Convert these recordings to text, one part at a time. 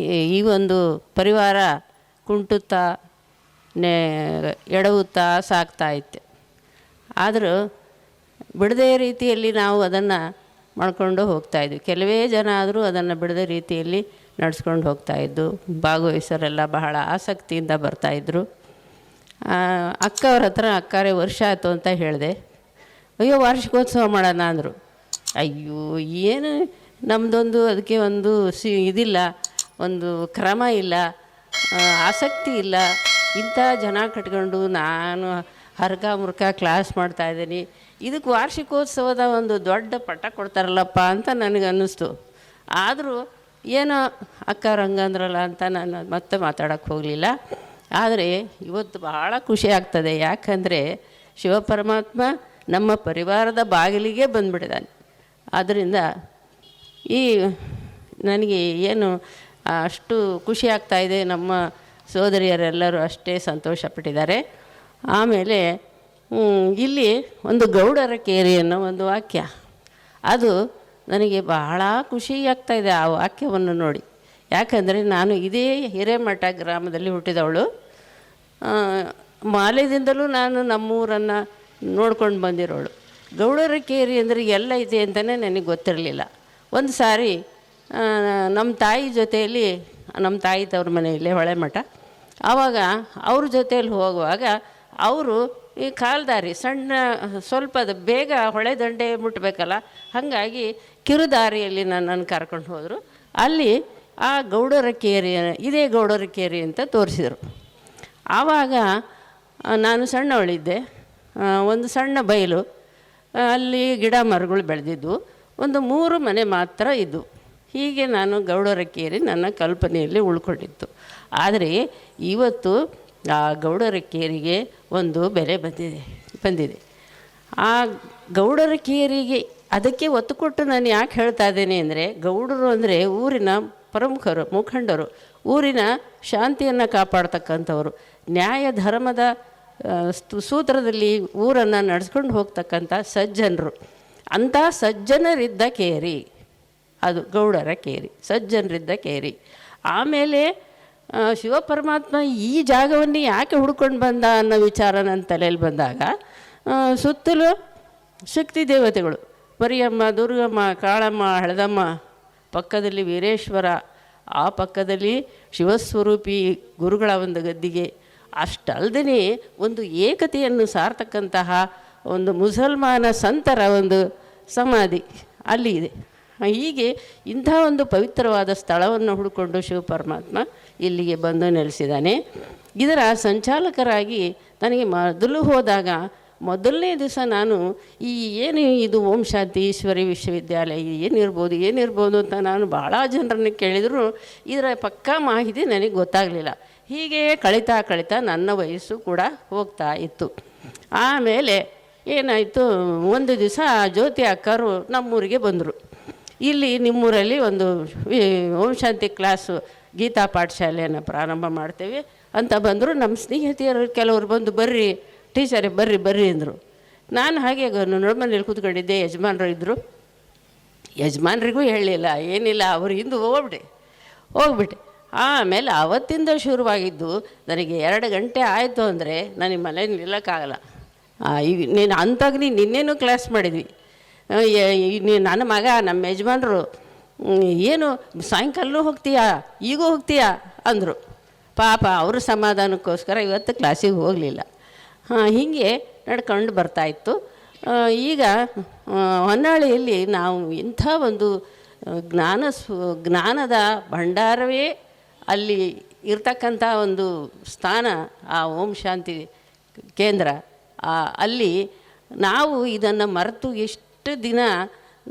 ಈ- ಒಂದು ಪರಿವಾರ ಕುಂಟುತ್ತಾ, ನೆ, ಎಡವುತ್ತಾ ಸಾಕ್ತಾ ಇತ್ತು. ಆದರೂ ಬಿಡದೇ ರೀತಿಯಲ್ಲಿ ನಾವು ಅದನ್ನು ಮಾಡ್ಕೊಂಡು ಹೋಗ್ತಾಯಿದ್ವಿ ಕೆಲವೇ ಜನ ಆದರೂ ಅದನ್ನು ಬಿಡದೇ ರೀತಿಯಲ್ಲಿ ನಡೆಸ್ಕೊಂಡು ಹೋಗ್ತಾಯಿದ್ದು ಭಾಗವಹಿಸೋರೆಲ್ಲ ಬಹಳ ಆಸಕ್ತಿಯಿಂದ ಬರ್ತಾಯಿದ್ರು ಅಕ್ಕವ್ರ ಹತ್ರ ಅಕ್ಕಾರೆ ವರ್ಷ ಆಯಿತು ಅಂತ ಹೇಳಿದೆ. ಅಯ್ಯೋ, ವಾರ್ಷಿಕೋತ್ಸವ ಮಾಡೋಣ ಅಂದರು. ಅಯ್ಯೋ, ಏನು ನಮ್ಮದೊಂದು ಅದಕ್ಕೆ ಒಂದು ಸಿ, ಇದಿಲ್ಲ. ಒಂದು ಕ್ರಮ ಇಲ್ಲ ಆಸಕ್ತಿ ಇಲ್ಲ. ಇಂಥ ಜನ ಕಟ್ಕೊಂಡು ನಾನು ಹರ್ಕ ಮುರ್ಕ ಕ್ಲಾಸ್ ಮಾಡ್ತಾ ಇದ್ದೀನಿ. ಇದಕ್ಕೆ ವಾರ್ಷಿಕೋತ್ಸವದ ಒಂದು ದೊಡ್ಡ ಪಟ್ಟ ಕೊಡ್ತಾರಲ್ಲಪ್ಪ ಅಂತ ನನಗೆ ಅನ್ನಿಸ್ತು ಆದರೂ ಏನೋ ಅಕ್ಕ ರಂಗಂದ್ರಲ್ಲ ಅಂತ ನಾನು ಮತ್ತೆ ಮಾತಾಡೋಕ್ಕೆ ಹೋಗಲಿಲ್ಲ. ಆದರೆ ಇವತ್ತು ಬಹಳ ಖುಷಿ ಆಗ್ತದೆ. ಯಾಕಂದರೆ ಶಿವಪರಮಾತ್ಮ ನಮ್ಮ ಪರಿವಾರದ ಬಾಗಿಲಿಗೆ ಬಂದ್ಬಿಟ್ಟಿದ್ದಾನೆ. ಆದ್ದರಿಂದ ಈ ನನಗೆ ಏನು ಅಷ್ಟು ಖುಷಿ ಆಗ್ತಾ ಇದೆ. ನಮ್ಮ ಸೋದರಿಯರೆಲ್ಲರೂ ಅಷ್ಟೇ ಸಂತೋಷಪಟ್ಟಿದ್ದಾರೆ. ಆಮೇಲೆ ಇಲ್ಲಿ ಒಂದು ಗೌಡರ ಕೇರಿ ಅನ್ನೋ ಒಂದು ವಾಕ್ಯ. ಅದು ನನಗೆ ಬಹಳ ಖುಷಿ ಇದೆ ಆ ವಾಕ್ಯವನ್ನು ನೋಡಿ. ಯಾಕಂದರೆ ನಾನು ಇದೇ ಹಿರೇಮಠ ಗ್ರಾಮದಲ್ಲಿ ಹುಟ್ಟಿದವಳು. ಆ, ಬಾಲ್ಯದಿಂದಲೂ ನಾನು ನಮ್ಮೂರನ್ನು ನೋಡ್ಕೊಂಡು ಬಂದಿರೋಳು. ಗೌಡರ ಕೇರಿ ಅಂದರೆ ಎಲ್ಲ ಇದೆ ಅಂತಲೇ ನನಗೆ ಗೊತ್ತಿರಲಿಲ್ಲ. ಒಂದು ಸಾರಿ ನಮ್ಮ ತಾಯಿ ಜೊತೆಯಲ್ಲಿ ನಮ್ಮ ತಾಯಿ ತವ್ರ ಮನೆಯಲ್ಲೇ ಹೊಳೆಮಠ. ಆವಾಗ ಅವ್ರ ಜೊತೆಯಲ್ಲಿ ಹೋಗುವಾಗ ಅವರು ಈ ಕಾಲ್ದಾರಿ ಸಣ್ಣ, ಸ್ವಲ್ಪ ಬೇಗ ಹೊಳೆ ದಂಡೆ ಮುಟ್ಟಬೇಕಲ್ಲ ಹಾಗಾಗಿ ಕಿರುದಾರಿಯಲ್ಲಿ ನನ್ನನ್ನು ಕರ್ಕೊಂಡು ಹೋದರು. ಅಲ್ಲಿ ಆ ಗೌಡರ ಕೇರಿ, ಇದೇ ಗೌಡರ ಕೇರಿ ಅಂತ ತೋರಿಸಿದರು. ಆವಾಗ ನಾನು ಸಣ್ಣವಳಿದ್ದೆ. ಒಂದು ಸಣ್ಣ ಬಯಲು, ಅಲ್ಲಿ ಗಿಡ ಮರಗಳು ಬೆಳೆದಿದ್ವು. ಒಂದು ಮೂರು ಮನೆ ಮಾತ್ರ ಇದ್ದವು ಹೀಗೆ ನಾನು ಗೌಡರ ಕೇರಿ ನನ್ನ ಕಲ್ಪನೆಯಲ್ಲಿ ಉಳ್ಕೊಂಡಿತ್ತು ಆದರೆ ಇವತ್ತು ಆ ಗೌಡರ ಕೇರಿಗೆ ಒಂದು ಬೆಲೆ ಬಂದಿದೆ ಬಂದಿದೆ. ಆ ಗೌಡರ ಕೇರಿಗೆ ಅದಕ್ಕೆ ಒತ್ತು ಕೊಟ್ಟು ನಾನು ಯಾಕೆ ಹೇಳ್ತಾ ಇದ್ದೇನೆ ಅಂದರೆ, ಗೌಡರು ಅಂದರೆ ಊರಿನ ಪ್ರಮುಖರು, ಮುಖಂಡರು. ಊರಿನ ಶಾಂತಿಯನ್ನು ಕಾಪಾಡ್ತಕ್ಕಂಥವ್ರು. ನ್ಯಾಯ ಧರ್ಮದ ಸೂತ್ರದಲ್ಲಿ ಊರನ್ನು ನಡೆಸ್ಕೊಂಡು ಹೋಗ್ತಕ್ಕಂಥ ಸಜ್ಜನರು. ಅಂಥ ಸಜ್ಜನರಿದ್ದ ಕೇರಿ ಅದು ಗೌಡರ ಕೇರಿ ಸಜ್ಜನರಿದ್ದ ಕೇರಿ. ಆಮೇಲೆ ಶಿವಪರಮಾತ್ಮ ಈ ಜಾಗವನ್ನು ಯಾಕೆ ಹುಡ್ಕೊಂಡು ಬಂದ ಅನ್ನೋ ವಿಚಾರ ನನ್ನ ತಲೆಯಲ್ಲಿ ಬಂದಾಗ ಸುತ್ತಲೂ ಶಕ್ತಿ ದೇವತೆಗಳು, ಮರಿಯಮ್ಮ, ದುರ್ಗಮ್ಮ, ಕಾಳಮ್ಮ, ಹಳದಮ್ಮ, ಪಕ್ಕದಲ್ಲಿ ವೀರೇಶ್ವರ, ಆ ಪಕ್ಕದಲ್ಲಿ ಶಿವಸ್ವರೂಪಿ ಗುರುಗಳ ಒಂದು ಗದ್ದಿಗೆ ಅಷ್ಟಲ್ದೇ ಒಂದು ಏಕತೆಯನ್ನು ಸಾರ್ತಕ್ಕಂತಹ ಒಂದು ಮುಸಲ್ಮಾನ ಸಂತರ ಒಂದು ಸಮಾಧಿ ಅಲ್ಲಿ ಇದೆ. ಹೀಗೆ ಇಂಥ ಒಂದು ಪವಿತ್ರವಾದ ಸ್ಥಳವನ್ನು ಹುಡುಕೊಂಡು ಶಿವಪರಮಾತ್ಮ ಇಲ್ಲಿಗೆ ಬಂದು ನೆಲೆಸಿದ್ದಾನೆ. ಇದರ ಸಂಚಾಲಕರಾಗಿ ನನಗೆ ಮೊದಲು ಹೋದಾಗ ಮೊದಲನೇ ದಿವಸ ನಾನು ಈ ಏನು ಇದು ಓಂ ಶಾಂತಿ ಈಶ್ವರಿ ವಿಶ್ವವಿದ್ಯಾಲಯ ಏನಿರ್ಬೋದು ಏನಿರ್ಬೋದು ಅಂತ ನಾನು ಭಾಳ ಜನರನ್ನು ಕೇಳಿದರೂ. ಇದರ ಪಕ್ಕಾ ಮಾಹಿತಿ ನನಗೆ ಗೊತ್ತಾಗಲಿಲ್ಲ. ಹೀಗೆ ಕಳೀತಾ ಕಳಿತಾ ನನ್ನ ವಯಸ್ಸು ಕೂಡ ಹೋಗ್ತಾ ಇತ್ತು. ಆಮೇಲೆ ಏನಾಯಿತು, ಒಂದು ದಿವಸ ಜ್ಯೋತಿ ಅಕ್ಕರು ನಮ್ಮೂರಿಗೆ ಬಂದರು. ಇಲ್ಲಿ ನಿಮ್ಮೂರಲ್ಲಿ ಒಂದು ಓಂ ಶಾಂತಿ ಕ್ಲಾಸು ಗೀತಾ ಪಾಠಶಾಲೆಯನ್ನು ಪ್ರಾರಂಭ ಮಾಡ್ತೇವೆ. ಅಂತ ಬಂದರು, ನಮ್ಮ ಸ್ನೇಹಿತೆಯರು ಕೆಲವರು ಬಂದು ಬರ್ರಿ, ಟೀಚರೇ ಬರ್ರಿ ಬರ್ರಿ ಅಂದರು. ನಾನು ಹಾಗೆ ನೋಡ್ಮನೇಲಿ ಕೂತ್ಕೊಂಡಿದ್ದೆ, ಯಜಮಾನರು ಇದ್ದರು ಯಜಮಾನ್ರಿಗೂ ಹೇಳಲಿಲ್ಲ, ಏನಿಲ್ಲ, ಅವರು ಹಿಂದೆ ಹೋಗ್ಬಿಡಿ ಹೋಗ್ಬಿಟ್ಟೆ ಆಮೇಲೆ ಅವತ್ತಿಂದ ಶುರುವಾಗಿದ್ದು, ನನಗೆ ಎರಡು ಗಂಟೆ ಆಯಿತು ಅಂದರೆ ನನಗೆ ಮನೇಲಿ ನಿಲ್ಲಕ್ಕಾಗಲ್ಲ. ಈಗ ನೀನು ಅಂತಾಗ ನೀನು ನಿನ್ನೇನು ಕ್ಲಾಸ್ ಮಾಡಿದ್ವಿ. ನನ್ನ ಮಗ, ನಮ್ಮ ಯಜಮಾನರು ಏನು, ಸಾಯಂಕಾಲನೂ ಹೋಗ್ತೀಯಾ? ಈಗೂ ಹೋಗ್ತೀಯಾ? ಅಂದರು. ಪಾಪ ಅವರು ಸಮಾಧಾನಕ್ಕೋಸ್ಕರ ಇವತ್ತು ಕ್ಲಾಸಿಗೆ ಹೋಗಲಿಲ್ಲ. ಹಾಂ, ಹೀಗೆ ನಡ್ಕೊಂಡು ಬರ್ತಾಯಿತ್ತು ಈಗ ಹೊನ್ನಾಳಿಯಲ್ಲಿ ನಾವು ಇಂಥ ಒಂದು ಜ್ಞಾನ ಸ್ವ, ಜ್ಞಾನದ ಭಂಡಾರವೇ ಅಲ್ಲಿ ಇರ್ತಕ್ಕಂಥ ಒಂದು ಸ್ಥಾನ, ಆ ಓಂ ಶಾಂತಿ ಕೇಂದ್ರ. ಅಲ್ಲಿ ನಾವು ಇದನ್ನು ಮರೆತು ಎಷ್ಟು ದಿನ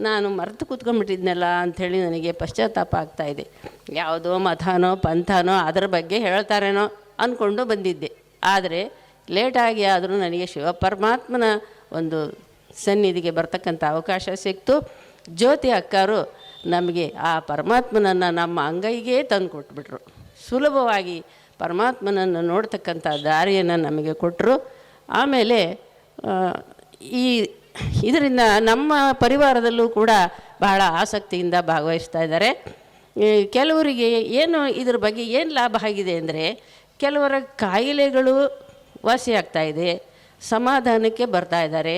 ನಾನು ಮರೆತು ಕೂತ್ಕೊಂಡ್ಬಿಟ್ಟಿದ್ನಲ್ಲ ಅಂಥೇಳಿ ನನಗೆ ಪಶ್ಚಾತ್ತಾಪ ಆಗ್ತಾ ಇದೆ. ಯಾವುದೋ ಮತನೋ ಪಂಥನೋ ಅದರ ಬಗ್ಗೆ ಹೇಳ್ತಾರೇನೋ ಅಂದ್ಕೊಂಡು ಬಂದಿದ್ದೆ. ಆದರೆ ಲೇಟಾಗಿ ಆದರೂ ನನಗೆ ಶಿವಪರಮಾತ್ಮನ ಒಂದು ಸನ್ನಿಧಿಗೆ ಬರ್ತಕ್ಕಂಥ ಅವಕಾಶ ಸಿಕ್ತು. ಜ್ಯೋತಿ ಅಕ್ಕರು ನಮಗೆ ಆ ಪರಮಾತ್ಮನನ್ನು ನಮ್ಮ ಅಂಗೈಗೆ ತಂದು ಕೊಟ್ಬಿಟ್ರು ಸುಲಭವಾಗಿ ಪರಮಾತ್ಮನನ್ನು ನೋಡ್ತಕ್ಕಂಥ ದಾರಿಯನ್ನು ನಮಗೆ ಕೊಟ್ಟರು ಆಮೇಲೆ ಈ ಇದರಿಂದ ನಮ್ಮ ಪರಿವಾರದಲ್ಲೂ ಕೂಡ ಬಹಳ ಆಸಕ್ತಿಯಿಂದ ಭಾಗವಹಿಸ್ತಾ ಇದ್ದಾರೆ. ಕೆಲವರಿಗೆ ಏನು ಇದ್ರ ಬಗ್ಗೆ ಏನು ಲಾಭ ಆಗಿದೆ ಅಂದರೆ ಕೆಲವರ ಕಾಯಿಲೆಗಳು ವಾಸಿಯಾಗ್ತಾ ಇದೆ, ಸಮಾಧಾನಕ್ಕೆ ಬರ್ತಾ ಇದ್ದಾರೆ,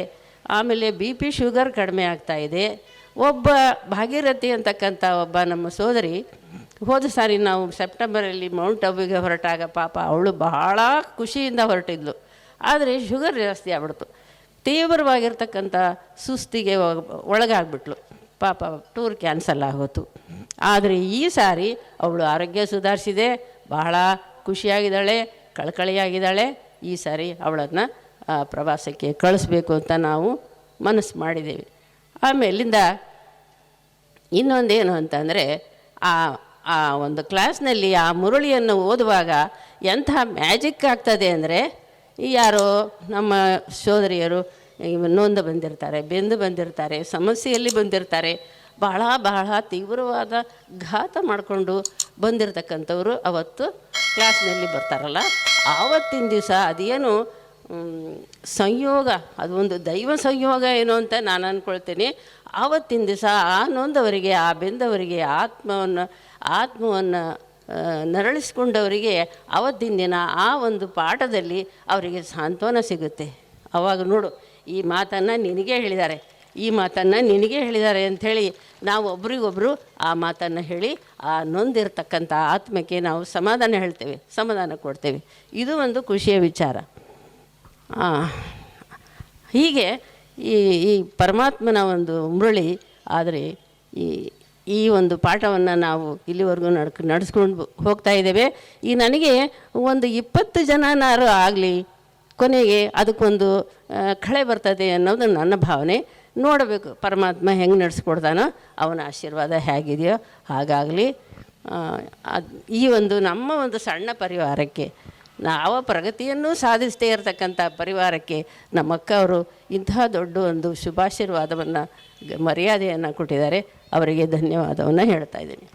ಆಮೇಲೆ ಬಿ ಪಿ ಶುಗರ್ ಕಡಿಮೆ ಆಗ್ತಾ ಇದೆ. ಒಬ್ಬ ಭಾಗೀರಥಿ ಅಂತಕ್ಕಂಥ ಒಬ್ಬ ನಮ್ಮ ಸೋದರಿ, ಹೋದ ಸಾರಿ ನಾವು ಸೆಪ್ಟೆಂಬರಲ್ಲಿ ಮೌಂಟ್ ಅಬುಗೆ ಹೊರಟಾಗ ಪಾಪ ಅವಳು ಬಹಳ ಖುಷಿಯಿಂದ ಹೊರಟಿದ್ಲು. ಆದರೆ ಶುಗರ್ ಜಾಸ್ತಿ ಆಗ್ಬಿಡ್ತು. ತೀವ್ರವಾಗಿರ್ತಕ್ಕಂಥ ಸುಸ್ತಿಗೆ ಒಳಗಾಗ್ಬಿಟ್ಲು. ಪಾಪ ಟೂರ್ ಕ್ಯಾನ್ಸಲ್ ಆಗೋತು. ಆದರೆ ಈ ಸಾರಿ ಅವಳು ಆರೋಗ್ಯ ಸುಧಾರಿಸಿದೆ, ಬಹಳ ಖುಷಿಯಾಗಿದ್ದಾಳೆ, ಕಳಕಳಿಯಾಗಿದ್ದಾಳೆ. ಈ ಸಾರಿ ಅವಳನ್ನು ಪ್ರವಾಸಕ್ಕೆ ಕಳಿಸ್ಬೇಕು ಅಂತ ನಾವು ಮನಸ್ಸು ಮಾಡಿದ್ದೇವೆ. ಆಮೇಲಿಂದ ಇನ್ನೊಂದೇನು ಅಂತಂದರೆ, ಆ ಆ ಒಂದು ಕ್ಲಾಸ್ನಲ್ಲಿ ಆ ಮುರುಳಿಯನ್ನು ಓದುವಾಗ ಎಂಥ ಮ್ಯಾಜಿಕ್ ಆಗ್ತದೆ ಅಂದರೆ ಯಾರೋ ನಮ್ಮ ಸೋದರಿಯರು ನೊಂದು ಬಂದಿರ್ತಾರೆ, ಬೆಂದು ಬಂದಿರ್ತಾರೆ, ಸಮಸ್ಯೆಯಲ್ಲಿ ಬಂದಿರ್ತಾರೆ, ಬಹಳ ಬಹಳ ತೀವ್ರವಾದ ಘಾತ ಮಾಡಿಕೊಂಡು ಬಂದಿರತಕ್ಕಂಥವ್ರು ಅವತ್ತು ಕ್ಲಾಸ್ನಲ್ಲಿ ಬರ್ತಾರಲ್ಲ. ಆವತ್ತಿನ ದಿವಸ ಅದೇನು ಸಂಯೋಗ, ಅದು ಒಂದು ದೈವ ಸಂಯೋಗ ಏನು ಅಂತ ನಾನು ಅಂದ್ಕೊಳ್ತೀನಿ ಆವತ್ತಿನ ದಿವಸ ಆ ನೊಂದವರಿಗೆ, ಆ ಬೆಂದವರಿಗೆ ಆತ್ಮವನ್ನು ಆತ್ಮವನ್ನು ನರಳಿಸ್ಕೊಂಡವರಿಗೆ ಅವತ್ತಿನ ದಿನ ಆ ಒಂದು ಪಾಠದಲ್ಲಿ ಅವರಿಗೆ ಸಾಂತ್ವನ ಸಿಗುತ್ತೆ. ಅವಾಗ ನೋಡು, ಈ ಮಾತನ್ನು ನಿನಗೆ ಹೇಳಿದ್ದಾರೆ. ಈ ಮಾತನ್ನು ನಿನಗೆ ಹೇಳಿದ್ದಾರೆ ಅಂಥೇಳಿ ನಾವು ಒಬ್ರಿಗೊಬ್ಬರು ಆ ಮಾತನ್ನು ಹೇಳಿ ಆ ನೊಂದಿರ್ತಕ್ಕಂಥ ಆತ್ಮಕ್ಕೆ ನಾವು ಸಮಾಧಾನ ಹೇಳ್ತೇವೆ, ಸಮಾಧಾನ ಕೊಡ್ತೇವೆ. ಇದು ಒಂದು ಖುಷಿಯ ವಿಚಾರ. ಹೀಗೆ ಈ ಈ ಪರಮಾತ್ಮನ ಒಂದು ಮುರಳಿ, ಆದರೆ ಈ ಈ ಒಂದು ಪಾಠವನ್ನು ನಾವು ಇಲ್ಲಿವರೆಗೂ ನಡ್ಕ, ನಡೆಸ್ಕೊಂಡು ಹೋಗ್ತಾ ಇದ್ದೇವೆ. ಈ ನನಗೆ ಒಂದು ಇಪ್ಪತ್ತು ಜನನಾರು ಆಗಲಿ, ಕೊನೆಗೆ ಅದಕ್ಕೊಂದು ಕಳೆ ಬರ್ತದೆ ಅನ್ನೋದು ನನ್ನ ಭಾವನೆ. ನೋಡಬೇಕು ಪರಮಾತ್ಮ ಹೆಂಗೆ ನಡೆಸ್ಕೊಡ್ತಾನೋ, ಅವನ ಆಶೀರ್ವಾದ ಹೇಗಿದೆಯೋ ಹಾಗಾಗಲಿ ಈ ಒಂದು ನಮ್ಮ ಒಂದು ಸಣ್ಣ ಪರಿವಾರಕ್ಕೆ ಯಾವ ಪ್ರಗತಿಯನ್ನು ಸಾಧಿಸದೇ ಇರತಕ್ಕಂಥ ಪರಿವಾರಕ್ಕೆ ನಮ್ಮ ಅಕ್ಕ ಅವರು ಇಂತಹ ದೊಡ್ಡ ಒಂದು ಶುಭಾಶೀರ್ವಾದವನ್ನು, ಮರ್ಯಾದೆಯನ್ನು ಕೊಟ್ಟಿದ್ದಾರೆ. ಅವರಿಗೆ ಧನ್ಯವಾದವನ್ನು ಹೇಳ್ತಾ ಇದ್ದೀನಿ.